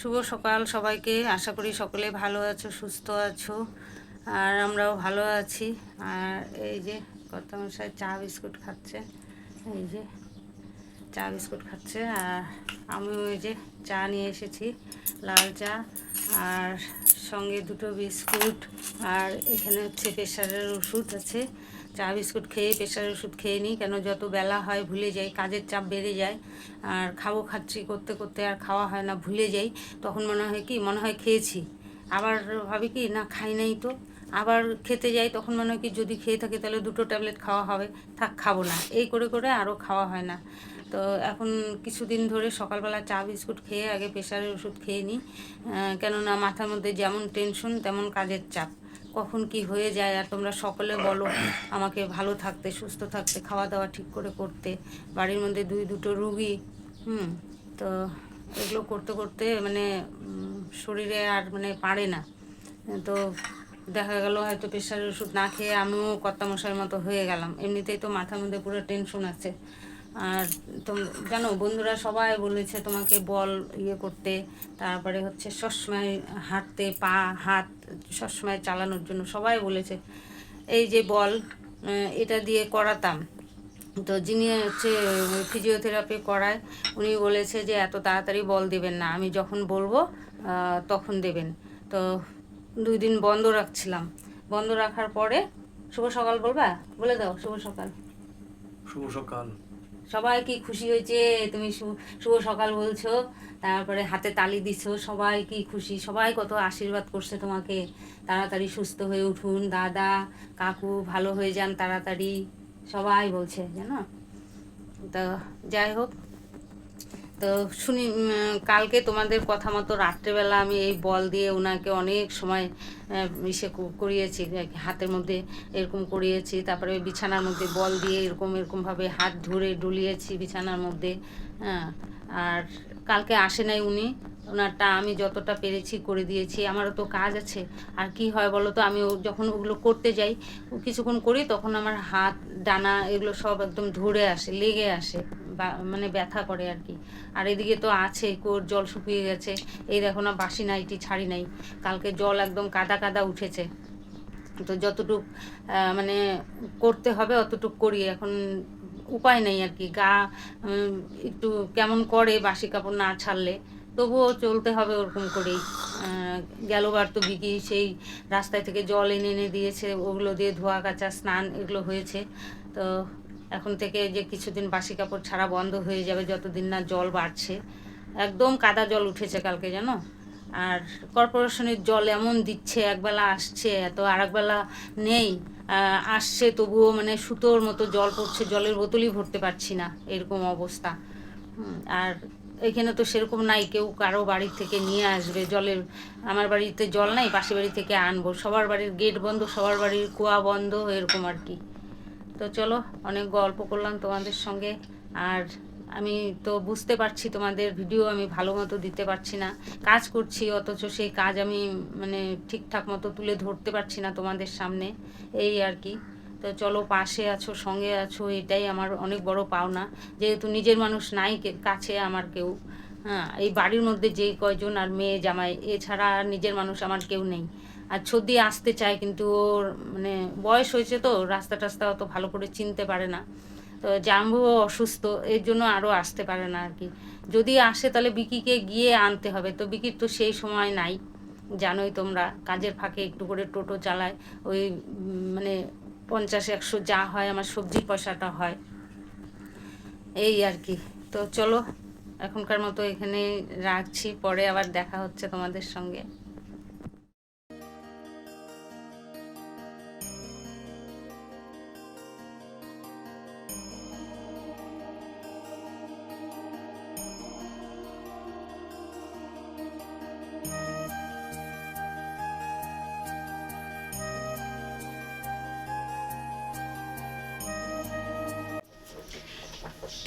শুভ সকাল সবাইকে। আশা করি সকলে ভালো আছো, সুস্থ আছো, আর আমরাও ভালো আছি। আর এই যে কর্তামশাই চা বিস্কুট খাচ্ছে, এই যে চা বিস্কুট খাচ্ছে, আর আমিও এই যে চা নিয়ে এসেছি, লাল চা, আর সঙ্গে দুটো বিস্কুট, আর এখানে হচ্ছে প্রেশারের ওষুধ আছে। চা বিস্কুট খেয়ে, প্রেশারের ওষুধ খেয়ে নিই। কেন যত বেলা হয় ভুলে যাই, কাজের চাপ বেড়ে যায়। আর খাব খাচ্ছি করতে করতে আর খাওয়া হয় না, ভুলে যাই। তখন মনে হয় কি, মনে হয় খেয়েছি। আবার ভাবি কি, না, খাই নাই তো। আবার খেতে যাই, তখন মনে হয় কি, যদি খেয়ে থাকি তাহলে দুটো ট্যাবলেট খাওয়া হবে। থাক, খাব না। এই করে করে আরও খাওয়া হয় না। তো এখন কিছুদিন ধরে সকালবেলা চা বিস্কুট খেয়ে আগে প্রেশারের ওষুধ খেয়ে নিই। কেননা মাথার মধ্যে যেমন টেনশন তেমন কাজের চাপ। কখন কি হয়ে যায় আর তোমরা সকলে বলো। আমাকে ভালো থাকতে, সুস্থ থাকতে খাওয়া দাওয়া ঠিক করে করতে, বাড়ির মধ্যে দুই দুটো রুগী, হুম, তো এগুলো করতে করতে মানে শরীরে আর মানে পারে না। তো দেখা গেল হয়তো প্রেশারের ওষুধ না খেয়ে আমিও কর্তামশাইয়ের মতো হয়ে গেলাম। এমনিতেই তো মাথার মধ্যে পুরো টেনশন আছে। আর তো জানো, বন্ধুরা সবাই বলেছে তোমাকে বল ইয়ে করতে, তারপরে হচ্ছে সবসময় হাঁটতে, পা, হাত সবসময় চালানোর জন্য সবাই বলেছে, এই যে বল এটা দিয়ে করাতাম। তো যিনি হচ্ছে ফিজিওথেরাপি করায়, উনি বলেছে যে এত তাড়াতাড়ি বল দেবেন না, আমি যখন বলব তখন দেবেন। তো দুই দিন বন্ধ রাখছিলাম। বন্ধ রাখার পরে, শুভ সকাল বলবা? বলে দাও, শুভ সকাল। শুভ সকাল। সবাই কি খুশি হয়েছে, তুমি শুভ সকাল বলছো, তারপরে হাতে তালি দিছো সবাই কি খুশি, সবাই কত আশীর্বাদ করছে তোমাকে। তাড়াতাড়ি সুস্থ হয়ে উঠুন, দাদা, কাকু, ভালো হয়ে যান তাড়াতাড়ি, সবাই বলছে, জানো? তো যাই হোক। তো শুনি কালকে তোমাদের কথা মতো রাত্রেবেলা আমি এই বল দিয়ে ওনাকে অনেক সময় ইসে করিয়েছি হাতের মধ্যে এরকম করিয়েছি, তারপরে ওই বিছানার মধ্যে বল দিয়ে এরকম, এরকমভাবে হাত ধরে ডুলিয়েছি বিছানার মধ্যে হ্যাঁ। আর কালকে আসে নাই উনি ওনারটা আমি যতটা পেরেছি করে দিয়েছি, আমারও তো কাজ আছে, আর কি হয় বলো তো, আমি যখন ওগুলো করতে যাই কিছুক্ষণ করি, তখন আমার হাত, ডানা এগুলো সব একদম ধরে আসে, লেগে আসে। মানে ব্যথা করে আর কি। আর এদিকে তো আছে, কোর জল শুকিয়ে গেছে। এই দেখো না, বাসি নাইটি ছাড়ি নাই। কালকে জল একদম কাদা কাদা উঠেছে। তো যতটুক মানে করতে হবে অতটুক করি। এখন উপায় নেই আর কি। গা একটু কেমন করে বাসি কাপড় না ছাড়লে, তবুও চলতে হবে ওরকম করেই। গেলবার তো বিকি, সেই রাস্তায় থেকে জল এনে এনে দিয়েছে, ওগুলো দিয়ে ধোয়া কাচা স্নান এগুলো হয়েছে। তো এখন থেকে যে কিছুদিন বাসি কাপড় ছাড়া বন্ধ হয়ে যাবে, যতদিন না জল বাড়ছে, একদম কাদা জল উঠেছে কালকে, জানো? আর কর্পোরেশনের জল এমন দিচ্ছে, একবেলা আসছে, এত আর একবেলা নেই আসছে, তবুও মানে সুতোর মতো জল পড়ছে, জলের বোতলই ভরতে পারছি না, এরকম অবস্থা। আর এখানে তো সেরকম নাই, কেউ কারও বাড়ি থেকে নিয়ে আসবে, জলের, আমার বাড়িতে জল নাই, পাশের বাড়ি থেকে আনব, সবার বাড়ির গেট বন্ধ, সবার বাড়ির কুয়া বন্ধ, এরকম আর কি। তো চলো, অনেক গল্প করলাম তোমাদের সঙ্গে। আর আমি তো বুঝতে পারছি তোমাদের ভিডিও আমি ভালো মতো দিতে পারছি না। কাজ করছি, অথচ সেই কাজ আমি মানে ঠিকঠাক মতো তুলে ধরতে পারছি না তোমাদের সামনে। এই আর কি। তো চলো, পাশে আছো, সঙ্গে আছো, এটাই আমার অনেক বড় পাওনা। যেহেতু নিজের মানুষ নাই কাছে আমার কেউ। হ্যাঁ এই বাড়ির মধ্যে যেই কয়জন আর মেয়ে জামাই, এছাড়া নিজের মানুষ আমার কেউ নেই। আর ছদি আসতে চায় কিন্তু ওর মানে বয়স হয়েছে তো রাস্তা টাস্তা অত ভালো করে চিনতে পারে না। তো জাম্বুও অসুস্থ, এর জন্য আরও আসতে পারে না আর কি। যদি আসে তাহলে বিকিকে গিয়ে আনতে হবে। তো বিকির তো সেই সময় নাই। জানোই তোমরা, কাজের ফাঁকে একটু করে টোটো চালায়, ওই মানে পঞ্চাশ, একশো যা হয় আমার সবজি পয়সাটা হয়। এই আর কি। তো চলো, এখনকার মতো এখানে রাখছি। পরে আবার দেখা হচ্ছে তোমাদের সঙ্গে।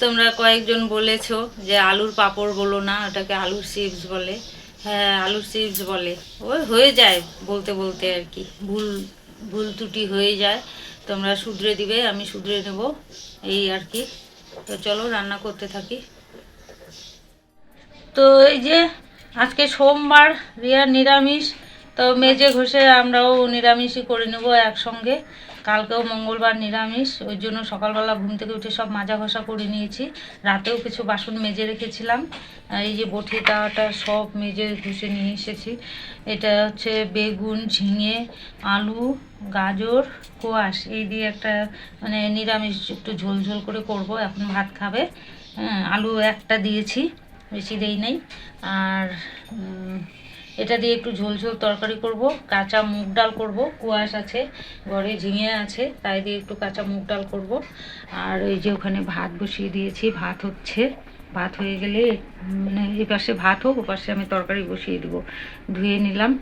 তোমরা কয়েকজন বলেছ যে আলুর পাঁপড় বলো না, ওটাকে আলুর চিপস বলে। হ্যাঁ আলুর চিপস বলে। ওই হয়ে যায় বলতে বলতে আর কি। ভুল ভুল ত্রুটি হয়ে যায়। তোমরা শুধরে দিবে, আমি শুধরে নেব। এই আর কি। তো চলো, রান্না করতে থাকি। তো এই যে আজকে সোমবার রিয়ার নিরামিষ। তো মেজে ঘষে আমরাও নিরামিষই করে নেব একসঙ্গে। কালকেও মঙ্গলবার নিরামিষ, ওই জন্য সকালবেলা ঘুম থেকে উঠে সব মাজা ঘষা করে নিয়েছি। রাতেও কিছু বাসন মেজে রেখেছিলাম। এই যে বটি তাওয়াটা সব মেজে ঘষে নিয়ে এসেছি। এটা হচ্ছে বেগুন, ঝিঙে, আলু, গাজর, কোয়াশ। এই দিয়ে একটা মানে নিরামিষ একটু ঝোল ঝোল করে করব। এখন ভাত খাবে। আলু একটা দিয়েছি, বেশি দেই নাই। আর এটা দিয়ে একটু ঝোল ঝোল তরকারি করব, কাঁচা মুগ ডাল করব, কুয়াশ আছে, ঘরে ঝিঙে আছে, তাই দিয়ে একটু কাঁচা মুগ ডাল করব। আর এই যে ওখানে ভাত বসিয়ে দিয়েছি, ভাত হচ্ছে। ভাত হয়ে গেলে মানে এই পাশে ভাত হোক, ও পাশে আমি তরকারি বসিয়ে দেবো। ধুয়ে নিলাম,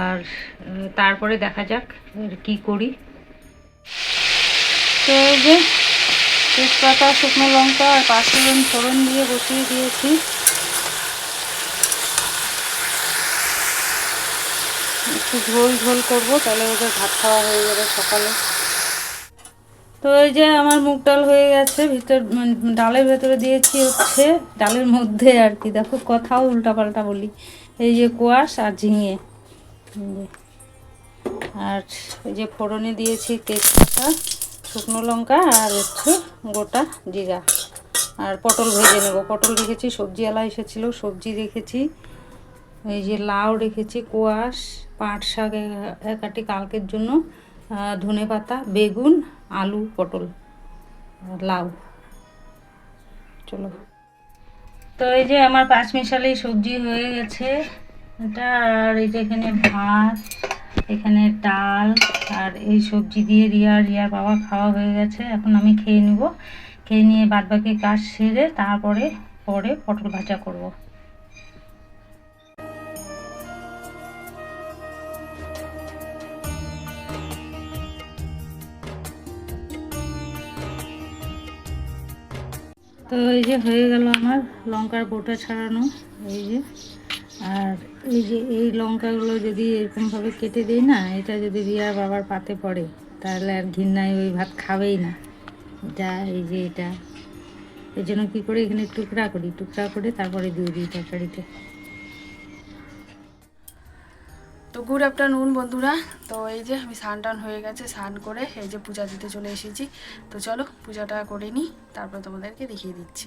আর তারপরে দেখা যাক কি করি। তো যে তেজপাতা, শুকনো লঙ্কা আর পাঁচফোড়ন ফোড়ন দিয়ে বসিয়ে দিয়েছি। একটু ঝোল ঝোল করব, তাহলে ওদের ভাত খাওয়া হয়ে যাবে সকালে। তো এই যে আমার মুগ ডাল হয়ে গেছে, ভিতর মানে ডালের ভেতরে দিয়েছি হচ্ছে ডালের মধ্যে আর কি। দেখো কথাও উল্টাপাল্টা বলি। এই যে কোয়াশ আর ঝিঙে। আর এই যে ফোড়নে দিয়েছি তেজপাতা, শুকনো লঙ্কা আর হচ্ছে গোটা জিরা। আর পটল ভেজে নেব। পটল রেখেছি সবজিওয়ালা এসেছিল, সবজি রেখেছি। এই যে লাউ রেখেছি, কোয়াশ। পাট শাক এ- এক আটি কালকের জন্য ধনে পাতা, বেগুন, আলু, পটল লাউ। চলো। তো এই যে আমার পাঁচ মিশালি সবজি হয়ে গেছে। এটা আর এই যে এখানে ভাত, এখানে ডাল, আর এই সবজি দিয়ে রিয়া, রিয়ার বাবা খাওয়া হয়ে গেছে। এখন আমি খেয়ে নিব। খেয়ে নিয়ে বাদবাকি কাজ সেরে তারপরে, পরে পটল ভাজা করব। তো এই যে হয়ে গেল আমার লঙ্কার বোটা ছাড়ানো, এই যে। আর এই যে এই লঙ্কাগুলো যদি এরকমভাবে কেটে দিই না, এটা যদি রিয়ার বাবার পাতে পড়ে, তাহলে আর ঘিন্নায় ওই ভাত খাবেই না। এটা এই যে এটা। এই জন্য কী করে এখানে টুকরা করি? টুকরা করে তারপরে দিয়ে দিই তরকারিতে। তো গুড আফটারনুন বন্ধুরা। তো এই যে আমি স্নান টান হয়ে গেছে, স্নান করে এই যে পূজা দিতে চলে এসেছি। তো চলো পূজাটা করে নিই, তারপর তোমাদেরকে দেখিয়ে দিচ্ছি।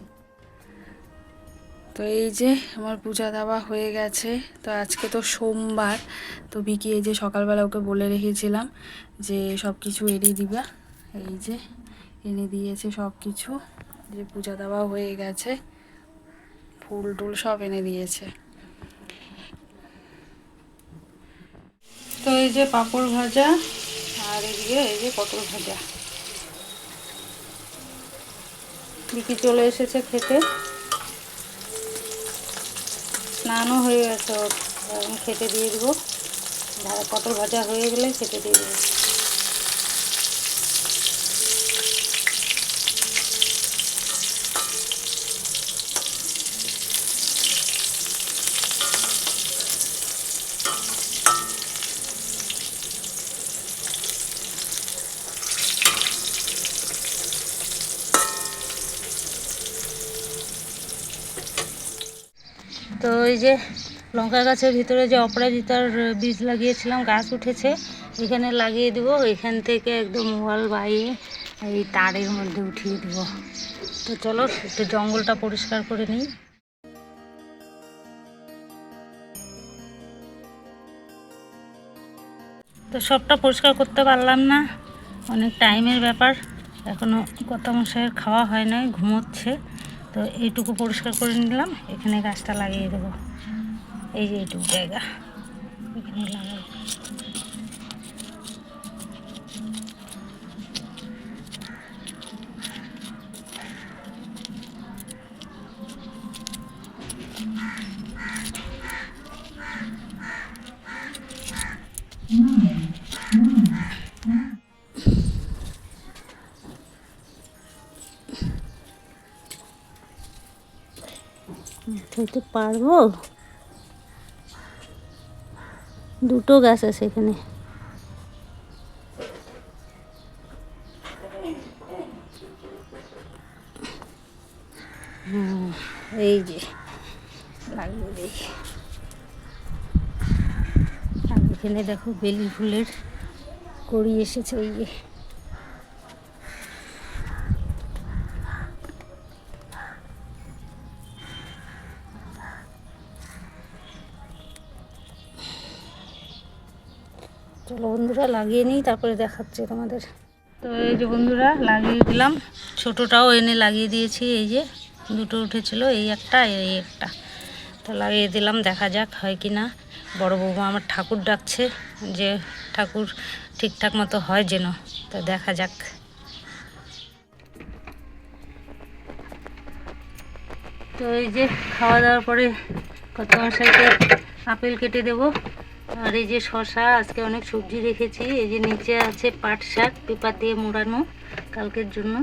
তো এই যে আমার পূজা দেওয়া হয়ে গেছে, তো আজকে তো সোমবার। তো বিকি এই যে সকালবেলা ওকে বলে রেখেছিলাম যে সব কিছু এনে দিবা। এই যে এনে দিয়েছে সব কিছু। যে পূজা দেওয়া হয়ে গেছে, ফুল টুল সব এনে দিয়েছে। তো এই যে পাঁপড় ভাজা, আর এদিকে এই যে পটল ভাজা। বিকি চলে এসেছে খেতে। স্নানও হয়ে গেছে খেতে দিয়ে দেবো। পটল ভাজা হয়ে গেলে খেতে দিয়ে দেবো। তো এই যে লঙ্কা গাছের ভিতরে যে অপরাজিতার বীজ লাগিয়েছিলাম, গাছ উঠেছে, এখানে লাগিয়ে দেব। এখান থেকে একদম ওয়াল বাইয়ে এই তারের মধ্যে উঠিয়ে দেব। তো চলো, একটু জঙ্গলটা পরিষ্কার করে নিই। তো সবটা পরিষ্কার করতে পারলাম না, অনেক টাইমের ব্যাপার। এখনও কত মশাইয়ের খাওয়া হয় নাই, ঘুমোচ্ছে। তো এইটুকু পরিষ্কার করে নিলাম। এখানে গাছটা লাগিয়ে দেবো। এই যে এইটুকু জায়গা। এখানে লাগাবো। যেতে পারব? দুটো গাছ আছে এখানে। হ্যাঁ, এই যে। লাগবে আর এখানে দেখো বেলি ফুলের কড়ি এসেছে, এই যে। বন্ধুরা লাগিয়ে নিই, তারপরে দেখাচ্ছে তোমাদের। তো এই যে বন্ধুরা, লাগিয়ে দিলাম। ছোটোটাও এনে লাগিয়ে দিয়েছি, এই যে দুটো উঠেছিল, এই একটা এই একটা। তো লাগিয়ে দিলাম, দেখা যাক হয় কি না। বড় বৌমা আমার ঠাকুর ডাকছে, যে ঠাকুর ঠিকঠাক মতো হয় যেন। তো দেখা যাক। তো এই যে খাওয়া দাওয়ার পরে কত মশাইকে আপেল কেটে দেবো। আর এই যে শশা আজকে অনেক সবজি রেখেছি। এই যে নিচে আছে পাট শাক পেপার দিয়ে মোড়ানো কালকের জন্য।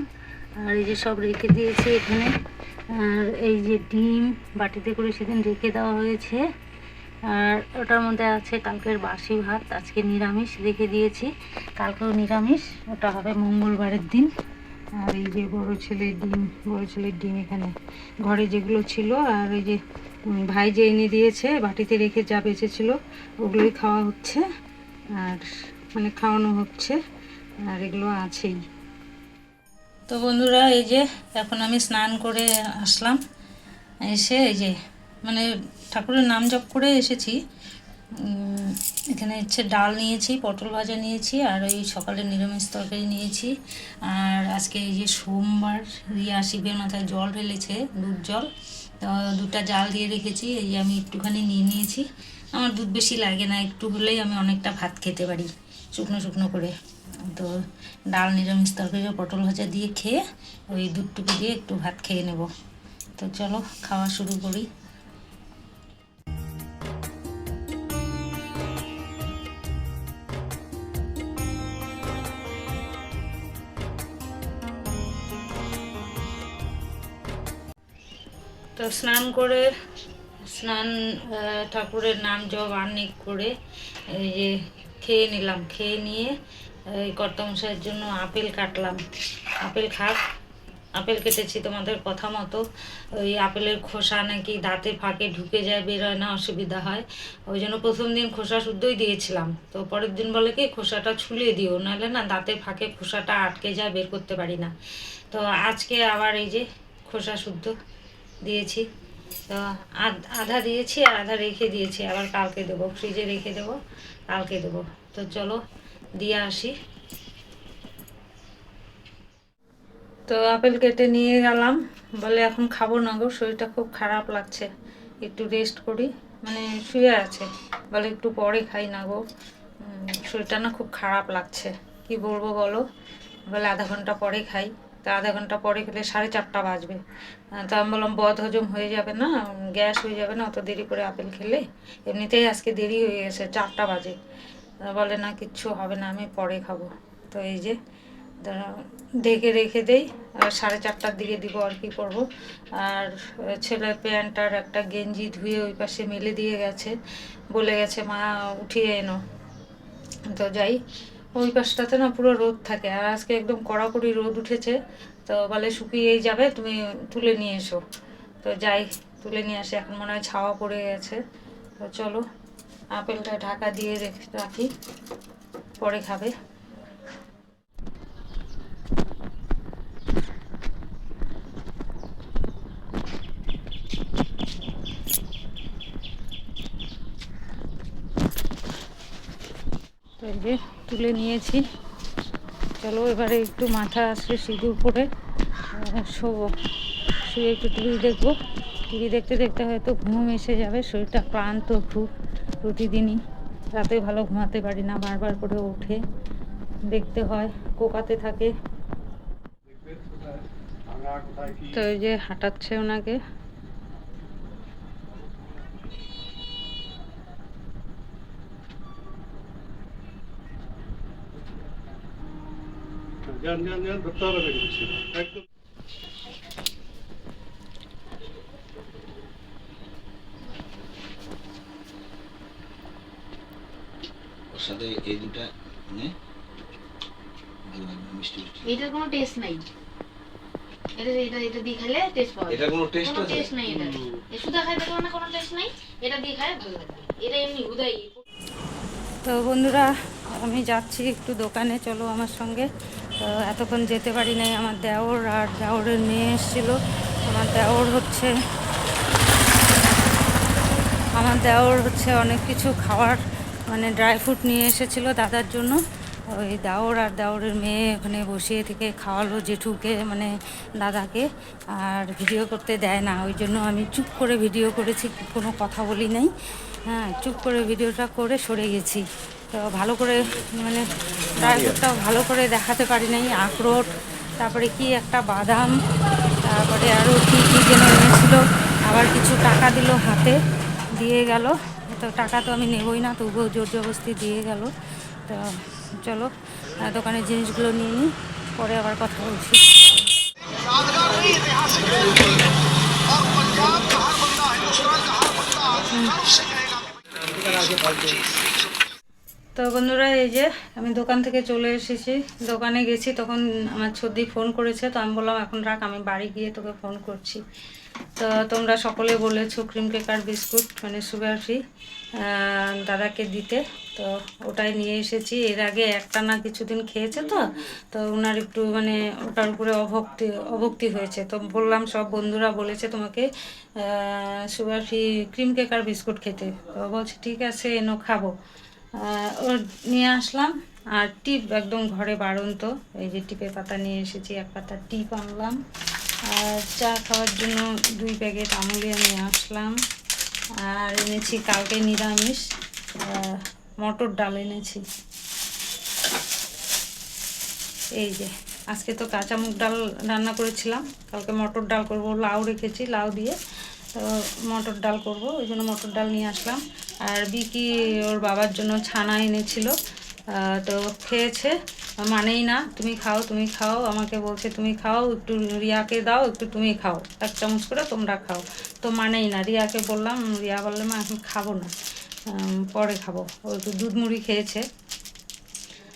আর এই যে সব রেখে দিয়েছি এখানে। আর এই যে ডিম বাটিতে করে সেদিন রেখে দেওয়া হয়েছে। আর ওটার মধ্যে আছে কালকের বাসি ভাত, আজকে নিরামিষ রেখে দিয়েছি। কালকেও নিরামিষ, ওটা হবে মঙ্গলবারের দিন। আর এই যে বড় ছেলের ডিম, বড় ছেলের ডিম এখানে। ঘরে যেগুলো ছিল আর এই যে ভাই যে এনে দিয়েছে, বাটিতে রেখে যা বেঁচেছিল, ওগুলোই খাওয়া হচ্ছে। আর মানে খাওয়ানো হচ্ছে, আর এগুলো আছেই। তো বন্ধুরা, এই যে এখন আমি স্নান করে আসলাম। এসে এই যে মানে ঠাকুরের নাম জপ করে এসেছি। এখানে হচ্ছে ডাল নিয়েছি, পটল ভাজা নিয়েছি, আর ওই সকালে নিরামিষ তরকারি নিয়েছি। আর আজকে এই যে সোমবার রিয়া শিবের মাথায় জল ঢেলেছে, দুধ জল, তো দুটা জাল দিয়ে রেখেছি, এই যে আমি একটুখানি নিয়ে নিয়েছি। আমার দুধ বেশি লাগে না, একটু হলেই আমি অনেকটা ভাত খেতে পারি, শুকনো শুকনো করে। তো ডাল, নিরামিষ তরকারি পটল ভাজা দিয়ে খেয়ে ওই দুধটুকু দিয়ে একটু ভাত খেয়ে নেব। তো চলো, খাওয়া শুরু করি। তো স্নান করে, স্নান ঠাকুরের নাম জপ আর্নিক করে এই যে খেয়ে নিলাম। খেয়ে নিয়ে এই কর্তমশাইয়ের জন্য আপেল কাটলাম। আপেল খাক, আপেল কেটেছি তোমাদের কথা মতো। ওই আপেলের খোসা নাকি দাঁতে ফাঁকে ঢুকে যায়, বেরোয় না, অসুবিধা হয়। ওই জন্য প্রথম দিন খোসা শুদ্ধই দিয়েছিলাম। তো পরের দিন বলে কি, খোসাটা ছুলিয়ে দিও, নাহলে না দাঁতে ফাঁকে খোসাটা আটকে যায়, বের করতে পারি না। তো আজকে আবার এই যে খোসা শুদ্ধ দিয়েছি। তো আধ- দিয়েছি আর আধা রেখে দিয়েছি। আবার কালকে দেবো, ফ্রিজে রেখে দেবো, কালকে দেবো। তো চলো, দিয়ে আসি। তো আপেল কেটে নিয়ে গেলাম। বলে এখন খাব না গো, শরীরটা খুব খারাপ লাগছে। একটু রেস্ট করি। মানে শুয়ে আছে। বলে একটু পরে খাই না গো। শরীরটা না খুব খারাপ লাগছে। কি বলব বলো? বলে আধা ঘণ্টা পরে খাই। তা আধা ঘণ্টা পরে খেলে সাড়ে চারটা বাজবে। তা আমি বললাম বদ হজম হয়ে যাবে না গ্যাস হয়ে যাবে না অত দেরি করে আপেল খেলে। এমনিতেই আজকে দেরি হয়ে গেছে চারটা বাজে। বলে না কিচ্ছু হবে না আমি পরে খাব। তো এই যে দাঁড়াও, ঢেকে রেখে দেই সাড়ে চারটার দিকে দিব আর কি করব। আর ছেলে প্যান্ট আর একটা গেঞ্জি ধুয়ে ওই পাশে মেলে দিয়ে গেছে বলে গেছে মা উঠিয়ে এনো। তো যাই ওই পাশটাতে না পুরো রোদ থাকে। আর আজকে একদম কড়াকড়ি রোদ উঠেছে। তো বলে শুকিয়েই যাবে, তুমি তুলে নিয়ে এসো। তো যাই, তুলে নিয়ে আসি। এখন মনে হয় ছাওয়া পড়ে গেছে। তো চলো, আপেলটা ঢাকা দিয়ে রেখে রাখি। পরে খাবে। এই যে তুলে নিয়েছি। চলো এবারে একটু মাথা আসলে সিঁদুর পরে। শোবো। শুয়ে একটু টিভি দেখব। টিভি দেখতে দেখতে হয়তো ঘুম এসে যাবে শরীরটা ক্লান্ত খুব প্রতিদিনই। রাতে ভালো ঘুমাতে পারি না বারবার করে ওঠে দেখতে হয় কোকাতে থাকে। তো এই যে হাঁটাচ্ছে ওনাকে। যান যান যান ধরতে হবে একদম ওর সাথে এই দুটা নে ভালো লাগবে মিষ্টি মিষ্টি এটার কোনো টেস্ট নাই এটা এটা এটা দিয়ে খেলে টেস্ট পাওয়া এটা কোনো টেস্ট আছে টেস্ট নাই এটা এ খাইতে কোনো না কোনো টেস্ট নাই এটা দিয়ে খায় ভালো লাগে এটা এমনি তো বন্ধুরা আমি যাচ্ছি একটু দোকানে চলো আমার সঙ্গে। তো এতক্ষণ যেতে পারি নাই, আমার দেওর আর দেওরের মেয়ে এসেছিল। আমার দেওর হচ্ছে, আমার দেওর হচ্ছে অনেক কিছু খাওয়ার মানে ড্রাই ফ্রুট নিয়ে এসেছিল দাদার জন্য। ওই দাওর আর দাওরের মেয়ে ওখানে বসিয়ে থেকে খাওয়ালো জেঠুকে মানে দাদাকে। আর ভিডিও করতে দেয় না, ওই জন্য আমি চুপ করে ভিডিও করেছি, কোনো কথা বলি নাই। হ্যাঁ চুপ করে ভিডিওটা করে সরে গেছি। তো ভালো করে মানে ড্রাই ভালো করে দেখাতে পারি নাই, আখরোট, তারপরে কি একটা বাদাম, তারপরে আরও কী কী যেন এনেছিল, আবার কিছু টাকা দিল হাতে, দিয়ে গেল। তো টাকা তো আমি নেবই না, তবুও জোর জবরদস্তি দিয়ে গেল। তো চলো দোকানের জিনিসগুলো নিয়ে নিই, পরে আবার কথা বলছি। তো বন্ধুরা, এই যে আমি দোকান থেকে চলে এসেছি। দোকানে গেছি, তখন আমার ছদ্দি ফোন করেছে, তো আমি বললাম, এখন রাখ, আমি বাড়ি গিয়ে তোকে ফোন করছি। তো তোমরা সকলে বলেছ ক্রিম কেক আর বিস্কুট মানে সুগার ফ্রি দাদাকে দিতে। তো ওটাই নিয়ে এসেছি। এর আগে একটা না কিছুদিন খেয়েছে তো তো ওনার একটু মানে ওটার উপরে অভক্তি অভক্তি হয়েছে। তো বললাম, সব বন্ধুরা বলেছে তোমাকে সুগার ফ্রি ক্রিম কেক আর বিস্কুট খেতে। তো বলছে, ঠিক আছে, এনো খাব। ওর নিয়ে আসলাম। আর টিপ একদম ঘরে বাড়ন্ত। এই যে টিপের পাতা নিয়ে এসেছি, এক পাতা টিপ আনলাম। আর চা খাওয়ার জন্য দুই প্যাকেট আমুলিয়া নিয়ে আসলাম। আর এনেছি কালকে নিরামিষ মটর ডাল এনেছি। এই যে, আজকে তো কাঁচা মুগ ডাল রান্না করেছিলাম। কালকে মটর ডাল করব, লাউ রেখেছি, লাউ দিয়ে। তো মটর ডাল করব, ওই জন্য মটর ডাল নিয়ে আসলাম। আর বিকি ওর বাবার জন্য ছানা এনেছিল। তো খেয়েছে। মানেই না, তুমি খাও তুমি খাও, আমাকে বলছে তুমি খাও, একটু রিয়াকে দাও, একটু তুমি খাও, এক চামচ করে তোমরা খাও। তো মানেই না, রিয়াকে বললাম, রিয়া বললাম এখন খাব না পরে খাব। ও একটু দুধ মুড়ি খেয়েছে।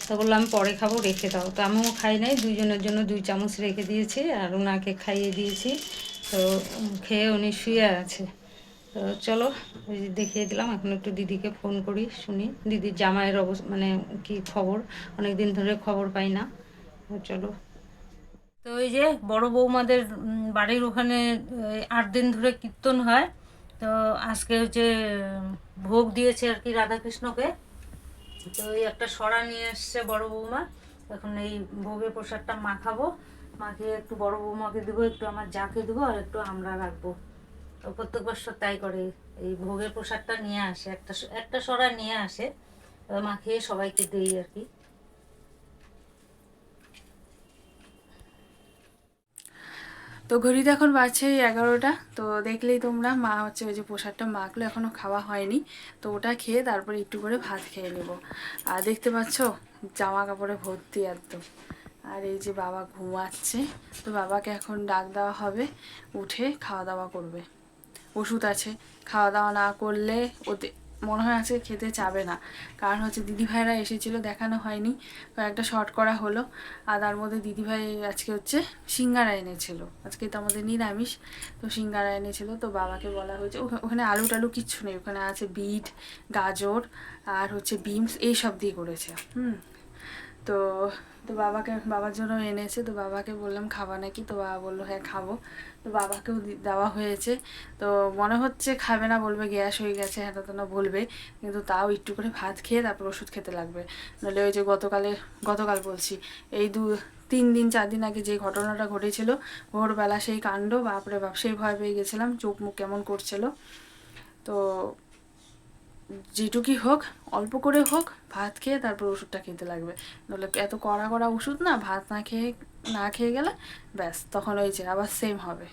তো বললাম, পরে খাব, রেখে দাও। তো আমিও খাই নাই, দুইজনের জন্য দুই চামচ রেখে দিয়েছি, আর ওনাকে খাইয়ে দিয়েছি। তো খেয়ে উনি শুয়ে আছে। তো চলো ওই দেখিয়ে দিলাম, এখন একটু দিদিকে ফোন করি, শুনি। দিদির জামাইয়ের অবস্থা মানে কি খবর? অনেক দিন ধরে খবর পাই না। চলো। তো ওই যে বড় বৌমাদের বাড়ির ওখানে আট দিন ধরে কীর্তন হয়। তো আজকে হচ্ছে, ভোগ দিয়েছে আর কি রাধাকৃষ্ণকে। তো এই একটা সরা নিয়ে এসছে বড় বৌমা। এখন এই ভোগের প্রসাদটা মাখাবো। মাখিয়ে একটু বড় বৌমাকে দেবো, একটু আমার যাকে দেবো আর একটু আমরা রাখব। প্রত্যেক বছর তাই করে। এই ভোগের প্রসাদটা নিয়ে আসে, একটা একটা সরা নিয়ে আসে মাখিয়ে সবাইকে দিই আর কি। তো ঘড়িতে এখন বাজছে এগারোটা, তো দেখলেই তোমরা মা হচ্ছে ওই যে প্রসাদটা মাখলো এখনও খাওয়া হয়নি। তো ওটা খেয়ে তারপরে একটু করে ভাত খেয়ে নেব। আর দেখতে পাচ্ছ জামা কাপড়ে ভর্তি একদম। আর এই যে বাবা ঘুমাচ্ছে, তো বাবাকে এখন ডাক দেওয়া হবে, উঠে খাওয়া দাওয়া করবে। ওষুধ আছে। খাওয়া দাওয়া না করলে ওতে মনে হয় আজকে খেতে চাবে না। কারণ হচ্ছে দিদিভাইরা এসেছিল, দেখানো হয়নি। কয়েকটা শর্ট করা হলো। আর তার মধ্যে দিদিভাই আজকে হচ্ছে সিঙ্গারা এনেছিল। আজকে তো আমাদের নিরামিষ, তো সিঙ্গারা এনেছিল। তো বাবাকে বলা হয়েছে, ওখা- ওখানে আলু টালু কিচ্ছু নেই। ওখানে আছে বিট, গাজর, আর হচ্ছে বিনস, এই সব দিয়ে করেছে। হুম। তো তো বাবাকে, বাবার জন্য এনেছে। তো বাবাকে বললাম, খাবা নাকি? তো বাবা বলল হ্যাঁ খাব। তো বাবাকেও দেওয়া হয়েছে। তো মনে হচ্ছে খাবে না বলবে, গ্যাস হয়ে গেছে হ্যাঁ তো না বলবে। কিন্তু তাও একটু করে ভাত খেয়ে তারপর ওষুধ খেতে লাগবে। নাহলে ওই যে গতকালে, গতকাল বলছি, এই দু, তিন দিন, চার দিন আগে যে ঘটনাটা ঘটেছিল, ভোরবেলা সেই কাণ্ড, বাপরে বাপ, সেই ভয় পেয়ে গেছিলাম, চোখ মুখ কেমন করছিল। তো যেটুকুই হোক, অল্প করে হোক, ভাত খেয়ে তারপর ওষুধটা খেতে লাগবে। নাহলে এত কড়া কড়া ওষুধ না, ভাত না খেয়ে না খেয়ে গেলে ব্যাস, তখন ওই যে আবার সেম হবে।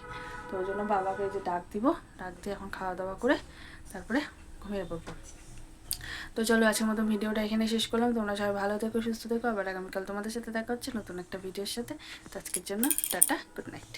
তো ওই জন্য বাবাকে যে ডাক দিব, ডাক দিয়ে এখন খাওয়া দাওয়া করে তারপরে ঘুমিয়ে পড়ব। তো চলো, আজকের মতো ভিডিওটা এখানে শেষ করলাম। তোমরা সবাই ভালো থেকো, সুস্থ থেকো। আবার আগামীকাল তোমাদের সাথে দেখা হচ্ছে নতুন একটা ভিডিওর সাথে। তো আজকের জন্য টাটা গুড নাইট